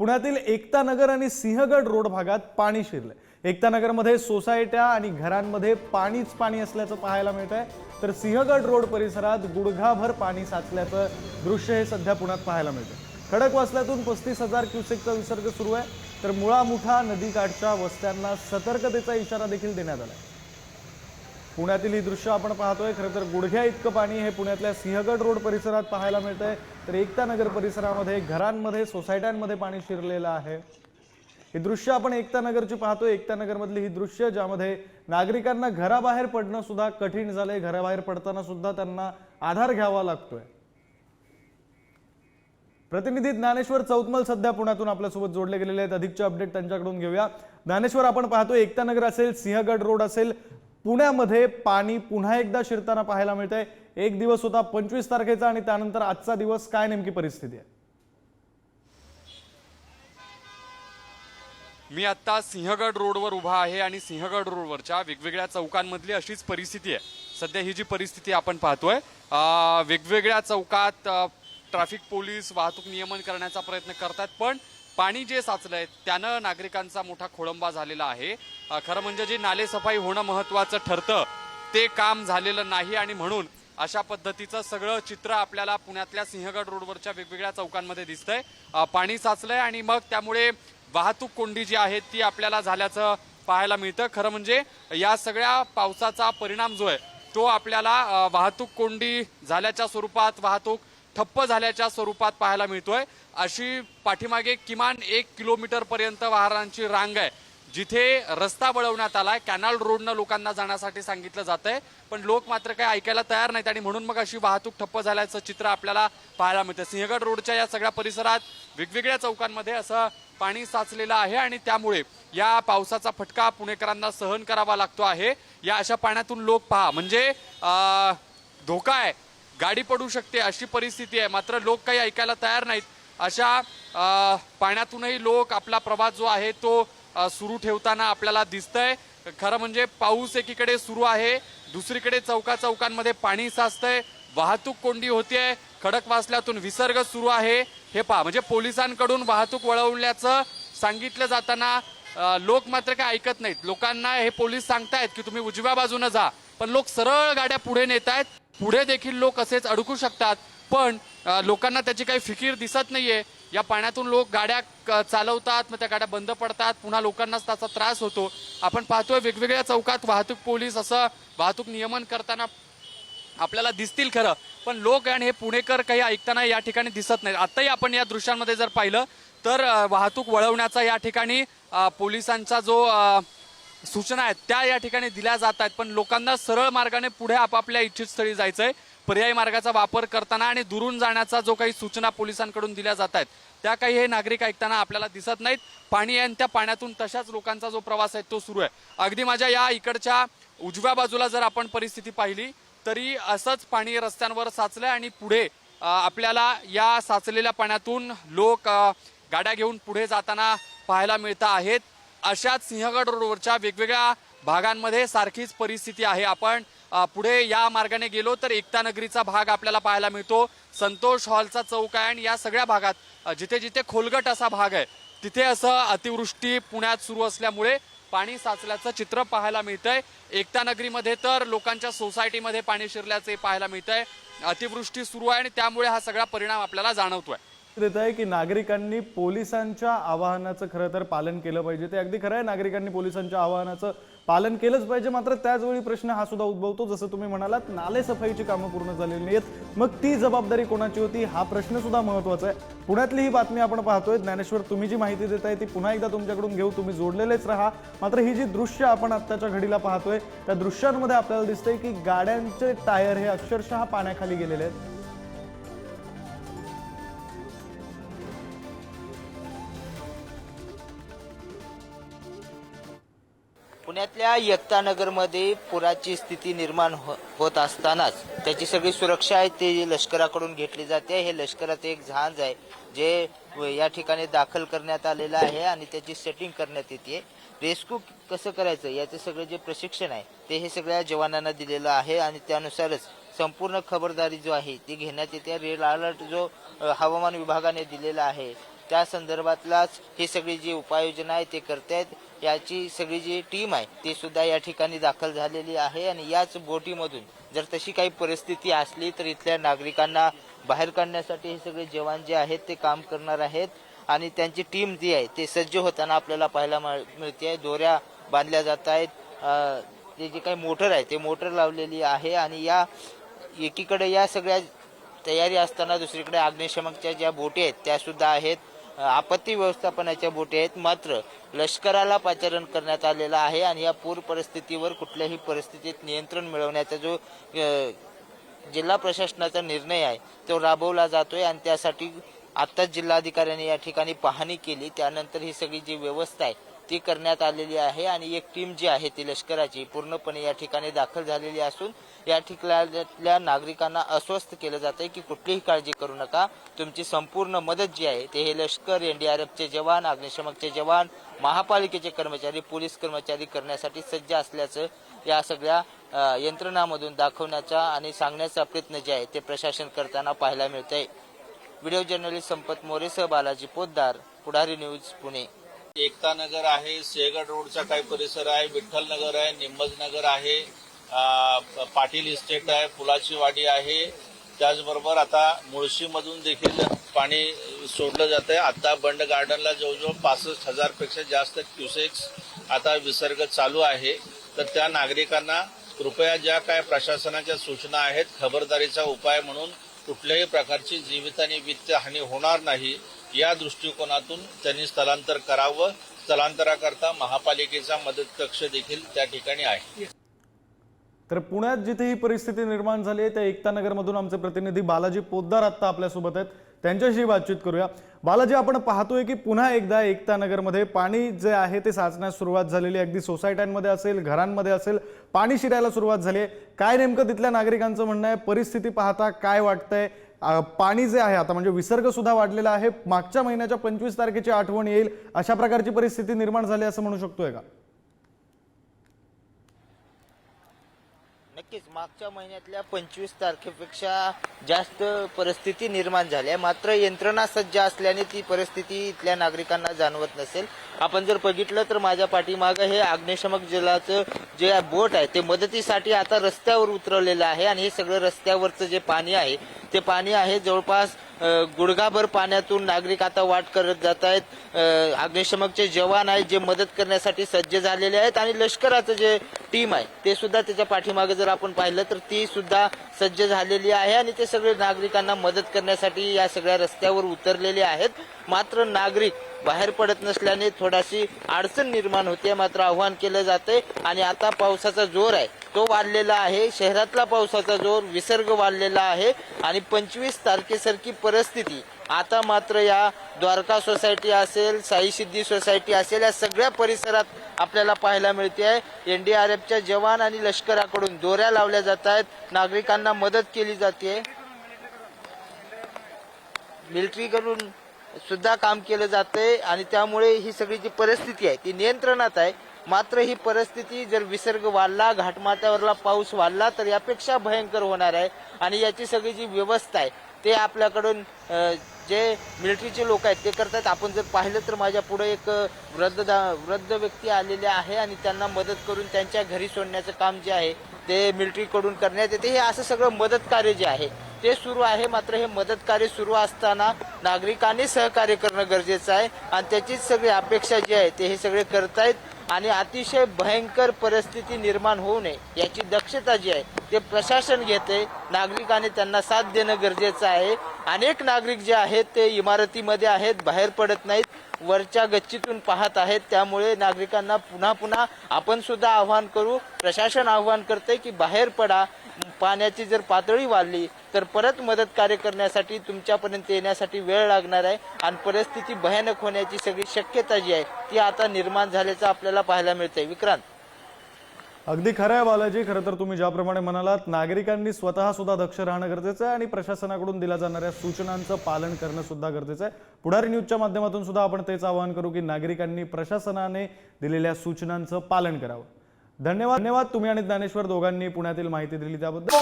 पुण्यातील एकता नगर आणि सिंहगड रोड भागात पाणी शिरलंय. एकता नगरमध्ये सोसायट्या आणि घरांमध्ये पाणीच पाणी असल्याचं पाहायला मिळत आहे तर सिंहगड रोड परिसरात गुडघाभर पाणी साचल्याचं दृश्य हे सध्या पुण्यात पाहायला मिळतं खडकवासल्यातून पस्तीस हजार क्युसेकचा विसर्ग सुरू आहे. तर मुळा मुठा नदीकाठच्या वस्त्यांना सतर्कतेचा इशारा देखील देण्यात आला आहे पुण्यातील ही दृश्य आपण पाहतोय. खरं तर गुडघ्या इतकं पाणी हे पुण्यातल्या सिंहगड रोड परिसरात पाहायला मिळतंय. तर एकता नगर परिसरामध्ये घरांमध्ये सोसायट्यांमध्ये पाणी शिरलेलं आहे. ही दृश्य आपण एकता नगरची पाहतोय. एकता नगरमधली ही दृश्य ज्यामध्ये नागरिकांना घराबाहेर पडणं सुद्धा कठीण झालंय. घराबाहेर पडताना सुद्धा त्यांना आधार घ्यावा लागतोय. प्रतिनिधी ज्ञानेश्वर चौतमल सध्या पुण्यातून आपल्यासोबत जोडले गेलेले आहेत. अधिकचे अपडेट त्यांच्याकडून घेऊया. ज्ञानेश्वर आपण पाहतोय एकता नगर असेल सिंहगड रोड असेल पुण्यामध्ये पाणी पुन्हा एकदा शिरताना पाहायला मिळतंय. एक दिवस होता पंचवीस तारखेचा आणि त्यानंतर आजचा दिवस काय नेमकी परिस्थिती आहे? मी आत्ता सिंहगड रोडवर उभा आहे आणि सिंहगड रोडवरच्या वेगवेगळ्या चौकांमधली अशीच परिस्थिती आहे. सध्या ही जी परिस्थिती आपण पाहतोय वेगवेगळ्या चौकात ट्रॅफिक पोलीस वाहतूक नियमन करण्याचा प्रयत्न करतात पण पाणी जे साचलं आहे त्यानं नागरिकांचा मोठा खोळंबा झालेला आहे. खरं म्हणजे जी नालेसफाई होणं महत्वाचं ठरतं ते काम झालेलं नाही आणि म्हणून अशा पद्धतीचं सगळं चित्र आपल्याला पुण्यातल्या सिंहगड रोडवरच्या वेगवेगळ्या चौकांमध्ये दिसतंय. पाणी साचलंय आणि मग त्यामुळे वाहतूक कोंडी जी आहे ती आपल्याला झाल्याचं पाहायला मिळतं. खरं म्हणजे या सगळ्या पावसाचा परिणाम जो आहे तो आपल्याला वाहतूक कोंडी झाल्याच्या स्वरूपात वाहतूक ठप्प झाल्याच्या स्वरूपात पाहायला मिळतोय. अशी पाठीमागे किमान एक किलोमीटर पर्यंत वाहनांची रांग आहे. जिथे रस्ता वळवण्यात आलाय. कॅनल रोडनं लोकांना जाण्यासाठी सांगितलं जात आहे पण लोक मात्र काही ऐकायला तयार नाहीत आणि म्हणून मग अशी वाहतूक ठप्प झाल्याचं चित्र आपल्याला पाहायला मिळतं सिंहगड रोडच्या या सगळ्या परिसरात वेगवेगळ्या चौकांमध्ये असं पाणी साचलेलं आहे आणि त्यामुळे या पावसाचा फटका पुणेकरांना सहन करावा लागतो आहे. या अशा पाण्यातून लोक पहा. म्हणजे धोका आहे. गाडी पडू शकते अशी परिस्थिती आहे. मात्र लोक काही ऐकायला तयार नाहीत. अशा पाण्यातूनही लोक आपला प्रवास जो आहे तो सुरू ठेवताना आपल्याला दिसतंय. खरं म्हणजे पाऊस एकीकडे सुरू आहे दुसरीकडे चौका चौकांमध्ये पाणी साचतंय वाहतूक कोंडी होतीये खडकवासल्यातून विसर्ग सुरू आहे. हे पहा म्हणजे पोलिसांकडून वाहतूक वळवल्याचं सांगितलं जाताना लोक मात्र काय ऐकत नाहीत. लोकांना हे पोलीस सांगतायत की तुम्ही उजव्या बाजूनं जा पण लोक सरळ गाड्या पुढे नेत आहेत पुढे देखील लोक असेच अडकू शकतात पण लोकांना त्याची काही फिकीर दिसत नाहीये. या पाण्यातून लोक गाड्या चालवतात मग त्या गाड्या बंद पडतात पुन्हा लोकांनाच त्याचा त्रास होतो. आपण पाहतोय वेगवेगळ्या चौकात वाहतूक पोलीस असं वाहतूक नियमन करताना आपल्याला दिसतील खरं पण लोक आणि हे पुणेकर काही ऐकताना या ठिकाणी दिसत नाहीत. आताही आपण या दृश्यांमध्ये जर पाहिलं तर वाहतूक वळवण्याचा या ठिकाणी पोलिसांचा जो सूचना आहेत. त्या या ठिकाणी दिल्या जात आहेत. पण लोकांना सरळ मार्गाने पुढे आपापल्या इच्छित स्थळी आहे पर्यायी मार्गाचा वापर करताना आणि दुरून जाण्याचा जो काही सूचना पोलिसांकडून दिल्या जात आहेत त्या काही हे नागरिक ऐकताना आपल्याला दिसत नाहीत. पाणी आहे आणि त्या पाण्यातून तशाच लोकांचा जो प्रवास आहे तो सुरू आहे. अगदी माझ्या या इकडच्या उजव्या बाजूला जर आपण परिस्थिती पाहिली तरी असंच पाणी रस्त्यांवर साचलंय आणि पुढे आपल्याला या साचलेल्या पाण्यातून लोक गाड्या घेऊन पुढे जाताना पाहायला मिळत आहेत. अशाच सिंहगड रोडवरच्या वेगवेगळ्या भागांमध्ये सारखीच परिस्थिती आहे. आपण पुढे या मार्गाने गेलो तर एकता नगरीचा भाग आपल्याला पाहायला मिळतो. संतोष हॉलचा चौक आहे आणि या सगळ्या भागात जिथे जिथे खोलगट असा भाग आहे तिथे असं अतिवृष्टी पुण्यात सुरू असल्यामुळे पाणी साचल्याचं चित्र पाहायला मिळतंय. एकता नगरीमध्ये तर लोकांच्या सोसायटीमध्ये पाणी शिरल्याचे पाहायला मिळतंय. अतिवृष्टी सुरू आहे आणि त्यामुळे हा सगळा परिणाम आपल्याला जाणवतोय. देत आहे की नागरिकांनी पोलिसांच्या आवाहनाचं खरं तर पालन केलं पाहिजे. ते अगदी खरं आहे नागरिकांनी पोलिसांच्या आवाहनाचं पालन केलंच पाहिजे. मात्र त्याचवेळी प्रश्न हा सुद्धा उद्भवतो. जसं तुम्ही म्हणालात नाले सफाईची कामं पूर्ण झालेली नाहीत. मग ती जबाबदारी कोणाची होती? हा प्रश्न सुद्धा महत्त्वाचा आहे. पुण्यातली ही बातमी आपण पाहतोय. ज्ञानेश्वर तुम्ही जी माहिती देत आहे ती पुन्हा एकदा तुमच्याकडून घेऊ. तुम्ही जोडलेलेच राहा. मात्र ही जी दृश्य आपण आत्ताच्या घडीला पाहतोय त्या दृश्यांमध्ये आपल्याला दिसतंय की गाड्यांचे टायर हे अक्षरशः पाण्याखाली गेलेले आहेत. आपल्या एकतानगरमध्ये पुराची स्थिती निर्माण हो- होत असतानाच त्याची सगळी सुरक्षा आहे ती लष्कराकडून घेतली जाते. हे लष्करात एक जहाज आहे जे व- या ठिकाणी दाखल करण्यात आलेलं आहे आणि त्याची सेटिंग करण्यात येते. रेस्क्यू कसं करायचं? याचं सगळं जे प्रशिक्षण आहे ते हे सगळ्या जवानांना दिलेलं आहे आणि त्यानुसारच संपूर्ण खबरदारी जो आहे ती घेण्यात येते. रेड अलर्ट जो हवामान विभागाने दिलेला आहे त्या संदर्भातलाच ही सगळी जी उपाययोजना आहे ते करतायत. याची सगळी जी टीम आहे ती सुद्धा या ठिकाणी दाखल झालेली आहे आणि याच बोटीमधून जर तशी काही परिस्थिती असली तर इथल्या नागरिकांना बाहेर काढण्यासाठी हे सगळे जवान जे आहेत ते काम करणार आहेत. आणि त्यांची टीम जी आहे ते सज्ज होताना आपल्याला पाहायला मिळ- मिळते. दोऱ्या बांधल्या जात आहेत. ते जे काही मोटर आहे ते मोटर लावलेली आहे आणि या एकीकडे या सगळ्या तयारी असताना दुसरीकडे अग्निशमकच्या ज्या बोटी आहेत त्या सुद्धा आहेत. आपत्ती व्यवस्थापनाच्या बोटी आहेत. मात्र लष्कराला पाचारण करण्यात आलेलं आहे आणि या पूर परिस्थितीवर कुठल्याही परिस्थितीत नियंत्रण मिळवण्याचा जो जिल्हा प्रशासनाचा निर्णय आहे तो राबवला जातोय आणि त्यासाठी आत्ताच जिल्हाधिकाऱ्यांनी या ठिकाणी पाहणी केली. त्यानंतर ही सगळी जी व्यवस्था आहे ती करण्यात आलेली आहे आणि एक टीम जी आहे ती लष्कराची पूर्णपणे या ठिकाणी दाखल झालेली असून या ठिकाणातल्या नागरिकांना अस्वस्थ केलं जात आहे की कुठलीही काळजी करू नका. तुमची संपूर्ण मदत जी आहे ते हे लष्कर एनडीआरएफचे जवान अग्निशमकचे जवान महापालिकेचे कर्मचारी पोलीस कर्मचारी करण्यासाठी सज्ज असल्याचं या सगळ्या यंत्रणामधून दाखवण्याचा आणि सांगण्याचा प्रयत्न जे आहे ते प्रशासन करताना पाहायला मिळत आहे व्हिडिओ जर्नलिस्ट संपत मोरेसह बालाजी पोद्दार पुढारी न्यूज पुणे. एकता नगर आहे सिंहगड रोडचा काही परिसर आहे विठ्ठल नगर आहे निंबज नगर आहे पाटील इस्टेट आहे फुलाची वाडी आहे. त्याचबरोबर आता मुळशीमधून देखील पाणी सोडलं जात आहे आता बंड गार्डनला जवळजवळ पासष्ट हजारपेक्षा जास्त क्युसेक्स आता विसर्ग चालू आहे. तर त्या नागरिकांना कृपया ज्या काय प्रशासनाच्या सूचना आहेत खबरदारीचा उपाय म्हणून कुठल्याही प्रकारची जीवित आणि वित्त हानी होणार नाही. या दृष्टिकोनातून त्यांनी स्थलांतर करावं. स्थलांतराकरता महापालिकेचा मदत कक्ष देखील त्या ठिकाणी आहे. तर पुण्यात जिथे ही परिस्थिती निर्माण झाली आहे त्या एकता नगरमधून आमचे प्रतिनिधी बालाजी पोद्दार आत्ता आपल्यासोबत आहेत. त्यांच्याशी बातचीत करूया. बालाजी आपण पाहतोय की पुन्हा एकदा एकता नगरमध्ये पाणी जे आहे ते साचण्यास सुरुवात झालेली आहे. अगदी सोसायट्यांमध्ये असेल घरांमध्ये असेल पाणी शिरायला सुरुवात झाली आहे. काय नेमकं तिथल्या नागरिकांचं म्हणणं आहे? परिस्थिती पाहता काय वाटतंय? पाणी जे आहे आता म्हणजे विसर्ग सुद्धा वाढलेला आहे. मागच्या महिन्याच्या पंचवीस तारखेची आठवण येईल. अशा प्रकारची परिस्थिती निर्माण झाली असं म्हणू शकतोय का? नक्कीच. मागच्या महिन्यातल्या पंचवीस तारखेपेक्षा जास्त परिस्थिती निर्माण झाली आहे. मात्र यंत्रणा सज्ज असल्याने ती परिस्थिती इथल्या नागरिकांना जाणवत नसेल. आपण जर बघितलं तर माझ्या पाठीमागं हे अग्निशमक जलाचं जे बोट आहे ते मदतीसाठी आता रस्त्यावर उतरवलेलं आहे आणि हे सगळं रस्त्यावरचं जे पाणी आहे ते पाणी आहे जवळपास गुडघाभर पाण्यातून नागरिक आता वाट करत जात आहेत अग्निशमकचे जवान आहेत जे मदत करण्यासाठी सज्ज झालेले आहेत आणि लष्कराचं जे टीम आहे ते सुद्धा त्याच्या पाठीमागे जर आपण पाहिलं तर ती सुद्धा सज्ज झालेली आहे आणि ते सगळे नागरिकांना मदत करण्यासाठी या सगळ्या रस्त्यावर उतरलेले आहेत. मात्र नागरिक बाहेर पडत नसल्याने थोडाशी अडचण निर्माण होते मात्र आव्हान केलं जाते आणि आता पावसाचा जोर आहे. तो वाढलेला आहे. शहरातला पावसाचा जोर विसर्ग वाढलेला आहे आणि पंचवीस तारखेसारखी परिस्थिती. आता मात्र या द्वारका सोसायटी असेल साई सिद्धी सोसायटी असेल या सगळ्या परिसरात आपल्याला पाहायला मिळते आहे. एनडीआरएफच्या जवान आणि लष्कराकडून दोऱ्या लावल्या जात आहेत. नागरिकांना मदत केली जाते. मिलिटरीकडून सुद्धा काम केलं जाते आणि त्यामुळे ही सगळी जी परिस्थिती आहे ती नियंत्रणात आहे. मात्र ही परिस्थिती जर विसर्ग वाढला घाटमाथ्यावरला पाऊस वाढला तर यापेक्षा भयंकर होणार आहे. आणि याची सगळी जी व्यवस्था आहे ते आपल्याकडून जे मिलिटरीचे लोक आहेत ते करतात. आपण जर पाहिलं तर माझ्या पुढे एक वृद्ध दा- वृद्ध व्यक्ती आलेले आहे आणि त्यांना मदत करून त्यांच्या घरी सोडण्याचं काम जे आहे ते मिलिटरीकडून करण्यात येते. हे असं सगळं मदत कार्य जे आहे ते सुरू आहे. मात्र हे मदत कार्य सुरू असताना नागरिकांनी सहकार्य करणं गरजेचं आहे. आणि त्याचीच सगळी अपेक्षा जी आहे ते हे सगळे करतायत. आणि अतिशय भयंकर परिस्थिती निर्माण होऊ नये याची दक्षता जी आहे ते प्रशासन घेते. नागरिकांनी त्यांना साथ देणं गरजेचं आहे. अनेक नागरिक जे आहेत ते इमारतीमध्ये आहेत बाहेर पडत नाहीत. वरच्या गच्चीतून पाहत आहेत. त्यामुळे नागरिकांना पुन्हा पुन्हा आपण सुद्धा आव्हान करू. प्रशासन आव्हान करते की बाहेर पडा. पाण्याची जर पातळी वाढली तर परत मदत कार्य करण्यासाठी तुमच्यापर्यंत येण्यासाठी वेळ लागणार आहे आणि परिस्थिती भयानक होण्याची सगळी शक्यता जी आहे ती आता निर्माण झाल्याचं आपल्याला पाहायला मिळते विक्रांत. अगदी खरं आहे बालाजी खरं तर तुम्ही ज्याप्रमाणे म्हणालात नागरिकांनी स्वतः सुद्धा दक्ष राहणं गरजेचं आहे आणि प्रशासनाकडून दिल्या जाणाऱ्या सूचनांचं पालन करणं सुद्धा गरजेचं आहे. पुढारी न्यूजच्या माध्यमातून सुद्धा आपण तेच आवाहन करू की नागरिकांनी प्रशासनाने दिलेल्या सूचनांचं पालन करावं. धन्यवाद. धन्यवाद तुम्ही आणि ज्ञानेश्वर दोघांनी पुण्यातील माहिती दिली त्याबद्दल.